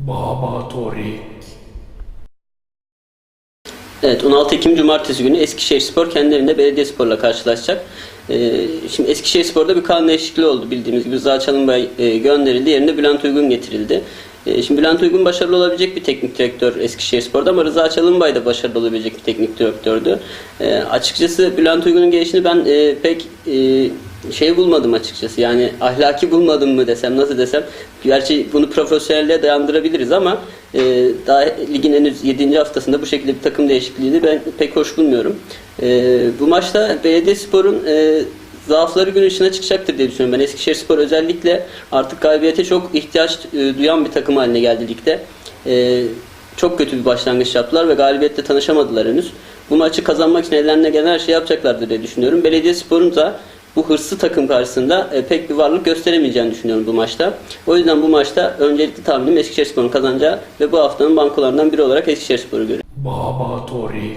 Baba Torik. Evet 16 Ekim Cumartesi günü Eskişehir Spor kendi evinde Belediyespor'la karşılaşacak. Ee, şimdi Eskişehir Spor'da bir kanun değişikliği oldu bildiğimiz gibi. Rıza Çalınbay e, gönderildi. Yerine Bülent Uygun getirildi. Ee, şimdi Bülent Uygun başarılı olabilecek bir teknik direktör Eskişehir Spor'da ama Rıza Çalınbay da başarılı olabilecek bir teknik direktördü. Ee, açıkçası Bülent Uygun'un gelişini ben e, pek e, şey bulmadım açıkçası. Yani ahlaki bulmadım mı desem nasıl desem. Gerçi bunu profesyonelliğe dayandırabiliriz ama e, daha ligin henüz 7. haftasında bu şekilde bir takım değişikliğini ben pek hoş bulmuyorum. E, bu maçta Belediyespor'un e, zaafları gün ışığına çıkacaktır diye düşünüyorum. Ben Eskişehir Spor özellikle artık galibiyete çok ihtiyaç e, duyan bir takım haline geldi ligde. E, çok kötü bir başlangıç yaptılar ve galibiyetle tanışamadılar henüz. Bu maçı kazanmak için ellerine gelen her şeyi yapacaklardır diye düşünüyorum. Belediyespor'un da bu hırslı takım karşısında e, pek bir varlık gösteremeyeceğini düşünüyorum bu maçta. O yüzden bu maçta öncelikli tahminim Eskişehirspor'un kazanacağı ve bu haftanın bankolarından biri olarak Eskişehirspor'u görüyorum. Baba Torik.